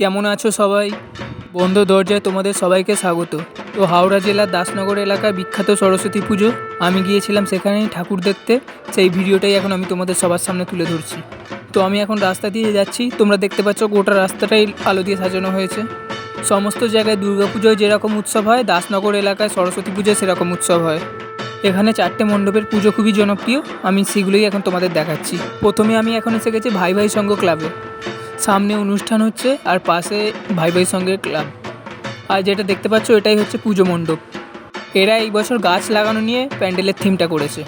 কেমন আছো সবাই? বন্ধ দরজায় তোমাদের সবাইকে স্বাগত। তো হাওড়া জেলার দাসনগর এলাকায় বিখ্যাত সরস্বতী পুজো, আমি গিয়েছিলাম সেখানেই ঠাকুর দেখতে। সেই ভিডিওটাই এখন আমি তোমাদের সবার সামনে তুলে ধরছি। তো আমি এখন রাস্তা দিয়ে যাচ্ছি। তোমরা দেখতে পাচ্ছ গোটা রাস্তাটাই আলো দিয়ে সাজানো হয়েছে। সমস্ত জায়গায় দুর্গাপুজোয় যেরকম উৎসব হয়, দাসনগর এলাকায় সরস্বতী পুজোয় সেরকম উৎসব হয়। এখানে চারটে মণ্ডপের পুজো খুবই জনপ্রিয়। আমি সেগুলোই এখন তোমাদের দেখাচ্ছি। প্রথমে আমি এখন এসে গেছি ভাই ভাই সংঘ ক্লাবে। সামনে অনুষ্ঠান হচ্ছে আর পাশে ভাই ভাই সঙ্গে ক্লাব। আর যেটা দেখতে পাচ্ছ এটাই হচ্ছে পুজো মণ্ডপ। এরা এই বছর গাছ লাগানো নিয়ে প্যান্ডেলের থিমটা করেছে।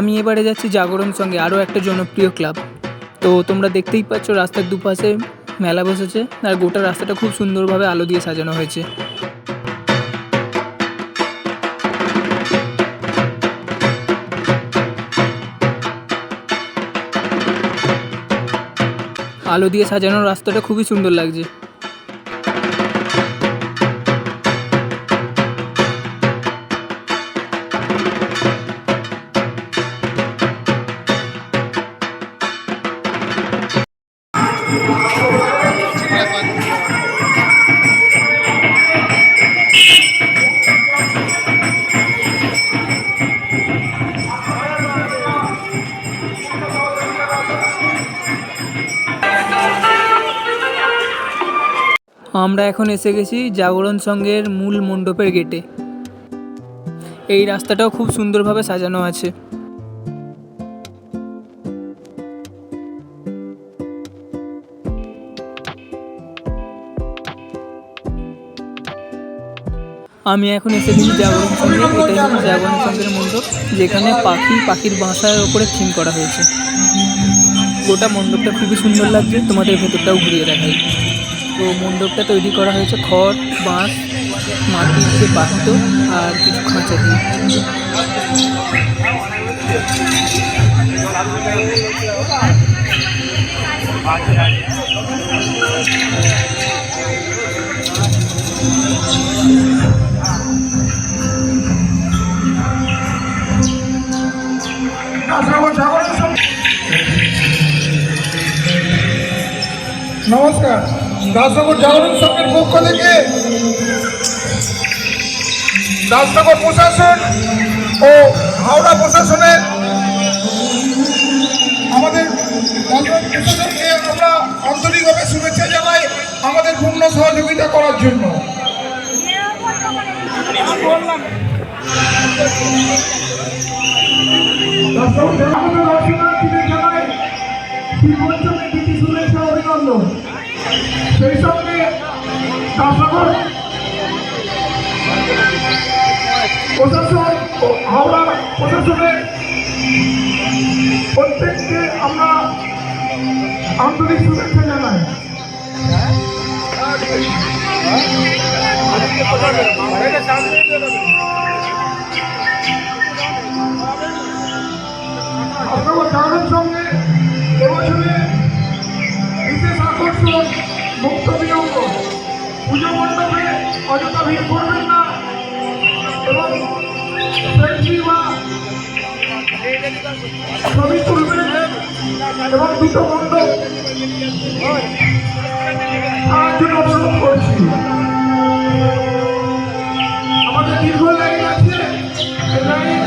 আমি এবারে যাচ্ছি জাগরণ সঙ্গে, আরও একটা জনপ্রিয় ক্লাব। তো তোমরা দেখতেই পাচ্ছ রাস্তার দুপাশে মেলা বসেছে, আর গোটা রাস্তাটা খুব সুন্দরভাবে আলো দিয়ে সাজানো হয়েছে। আলো দিয়ে সাজানো রাস্তাটা খুবই সুন্দর লাগছে। আমরা এখন এসে গেছি জাগরণ সংঘের মূল মণ্ডপের গেটে। এই রাস্তাটাও খুব সুন্দরভাবে সাজানো আছে। আমি এখন এসে গেছি জাগরণ সংঘে এটাই হচ্ছে জাগরণ সংঘের মণ্ডপ, যেখানে পাখি পাখির বাসার ওপরে থিম করা হয়েছে। গোটা মণ্ডপটা খুবই সুন্দর লাগছে, তোমাদের ভেতরটাও ঘুরিয়ে দেখাই। তো মণ্ডপটা তৈরি করা হয়েছে। খড়, বাঁশ, মাটির যে পাত্র আর কিছু খাঁচা দিয়ে। নমস্কার। দাসনগর জাগরণ সংঘের পক্ষ থেকে দাসনগর প্রশাসন ও হাওড়া প্রশাসনের আমাদের প্রশাসনকে আমরা আন্তরিকভাবে শুভেচ্ছা জানাই আমাদের পূর্ণ সহযোগিতা করার জন্য। অভিনন্দন। সেই সঙ্গে দাসনগর প্রশাসন হাওড়া প্রশাসনের আমরা আন্তরিক শুভেচ্ছা জানাই। আপনার জানার সঙ্গে এবছরে আকর্ষণ মুক্ত বিলম্ব পুজো মণ্ডপে অযথা ভিড় করবেন না। এবং সেলফি বা ছবি তুলবেন এবং দুটো মণ্ডপ জন্য অনুরোধ করছি। আমাদের দীর্ঘ লাইন আছে লাইন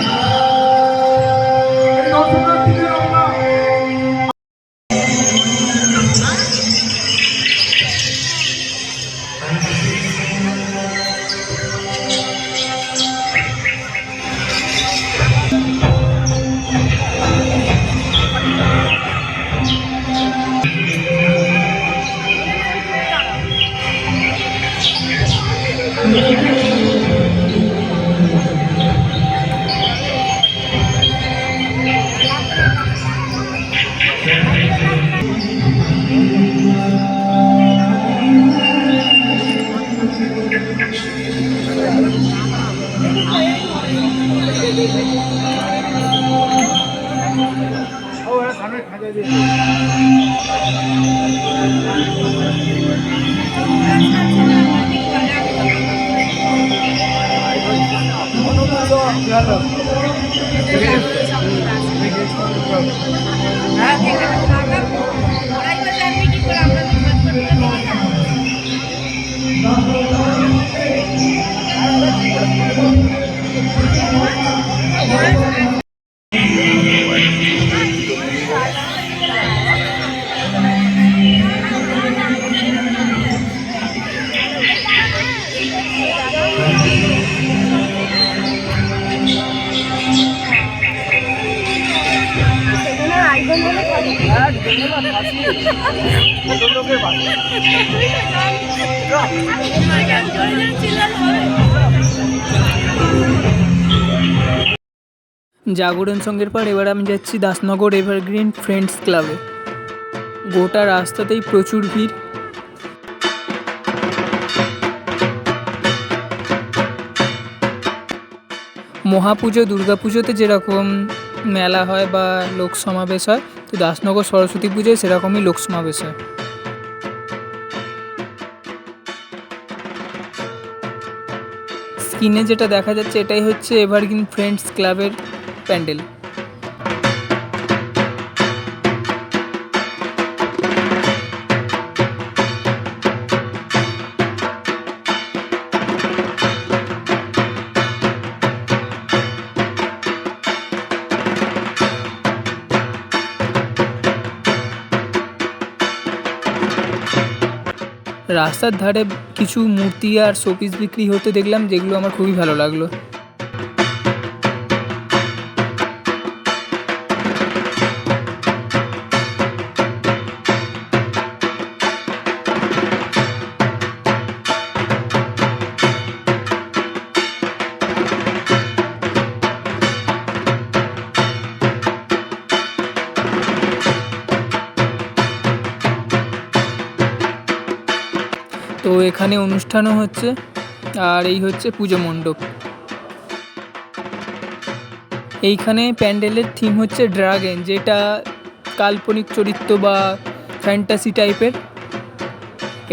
জাগরণ সঙ্গের পর এবার আমি যাচ্ছি দাসনগর এভারগ্রিন ফ্রেন্ডস ক্লাবে। গোটা রাস্তাতেই প্রচুর ভিড়। মহাপুজো, দুর্গাপুজোতে যেরকম মেলা হয় বা লোক সমাবেশ হয়, তো দাসনগর সরস্বতী পুজোয় সেরকমই লোক সমাবেশ হয়। স্ক্রিনে যেটা দেখা যাচ্ছে, এটাই হচ্ছে এভারগ্রিন ফ্রেন্ডস ক্লাবের প্যান্ডেল। রাস্তার ধারে কিছু মূর্তি আর শোপিস বিক্রি হতে দেখলাম যেগুলো আমার খুবই ভালো লাগল। এখানে অনুষ্ঠানও হচ্ছে, আর এই হচ্ছে পুজো মণ্ডপ। এইখানে প্যান্ডেলের থিম হচ্ছে ড্রাগন যেটা কাল্পনিক চরিত্র বা ফ্যান্টাসি টাইপের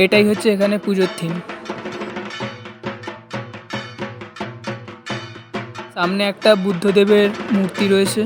এটাই হচ্ছে এখানে পুজোর থিম সামনে একটা বুদ্ধদেবের মূর্তি রয়েছে।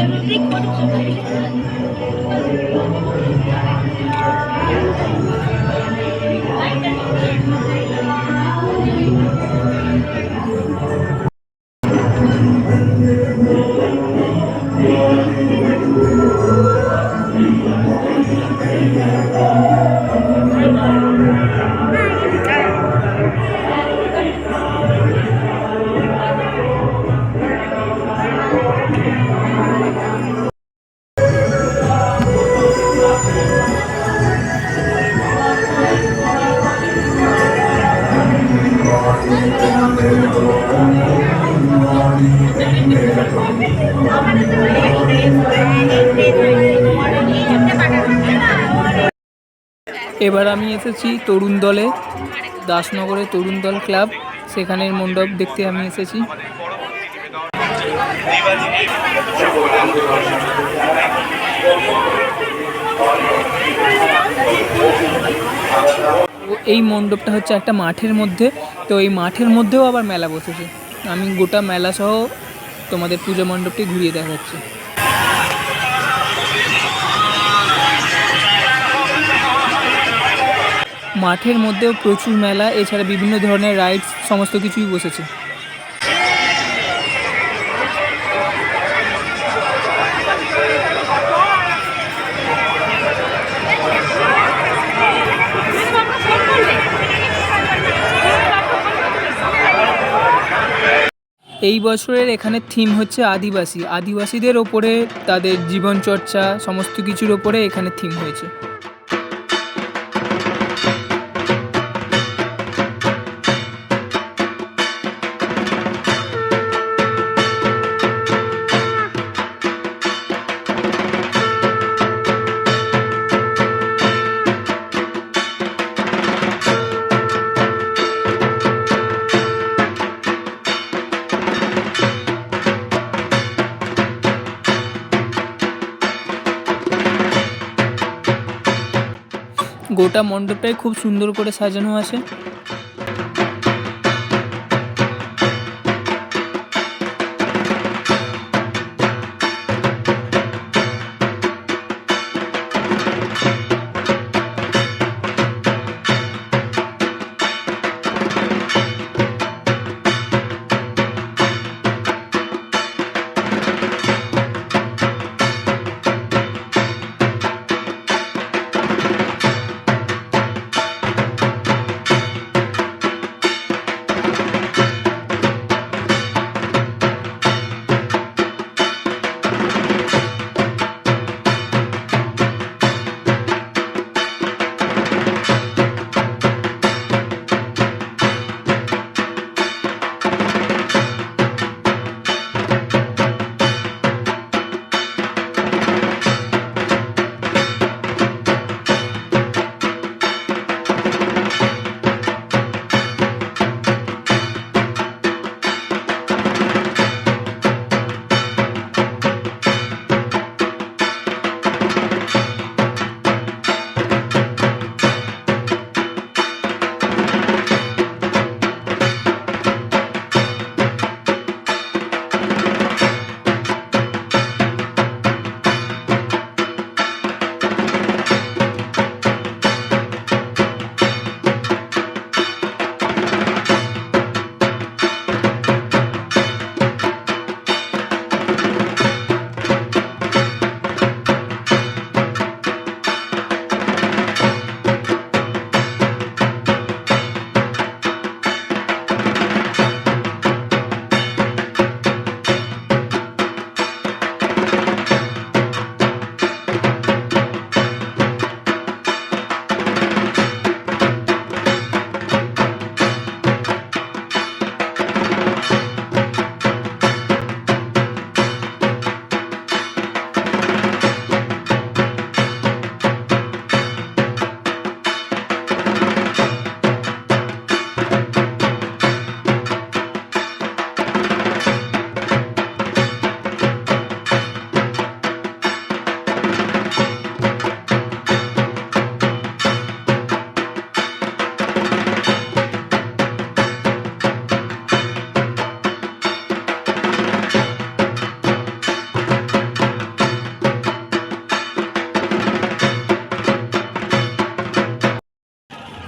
Double click, what is it? এবার আমি এসেছি তরুণ দলে দাসনগরে তরুণ দল ক্লাব। সেখানের মণ্ডপ দেখতে আমি এসেছি। এই মণ্ডপটা হচ্ছে একটা মাঠের মধ্যে। তো এই মাঠের মধ্যেও আবার মেলা বসেছে। আমি গোটা মেলা সহ তোমাদের পুজো মণ্ডপটি ঘুরিয়ে দেখাচ্ছি। মাঠের মধ্যেও প্রচুর মেলা, এছাড়া বিভিন্ন ধরনের রাইডস সমস্ত কিছুই বসেছে। এই বছরের এখানে থিম হচ্ছে আদিবাসী। আদিবাসীদের ওপরে তাদের জীবনচর্চা, সমস্ত কিছুর ওপরে এখানে থিম হয়েছে। গোটা মণ্ডপটাই খুব সুন্দর করে সাজানো আছে।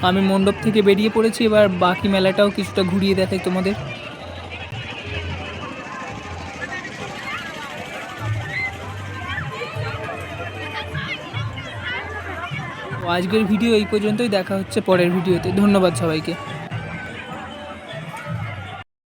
আমি মণ্ডপ থেকে বেরিয়ে পড়েছি, এবার বাকি মেলাটাও কিছুটা ঘুরিয়ে দেখাই তোমাদের। আজকের ভিডিও এই পর্যন্তই, দেখা হচ্ছে পরের ভিডিওতে। ধন্যবাদ সবাইকে।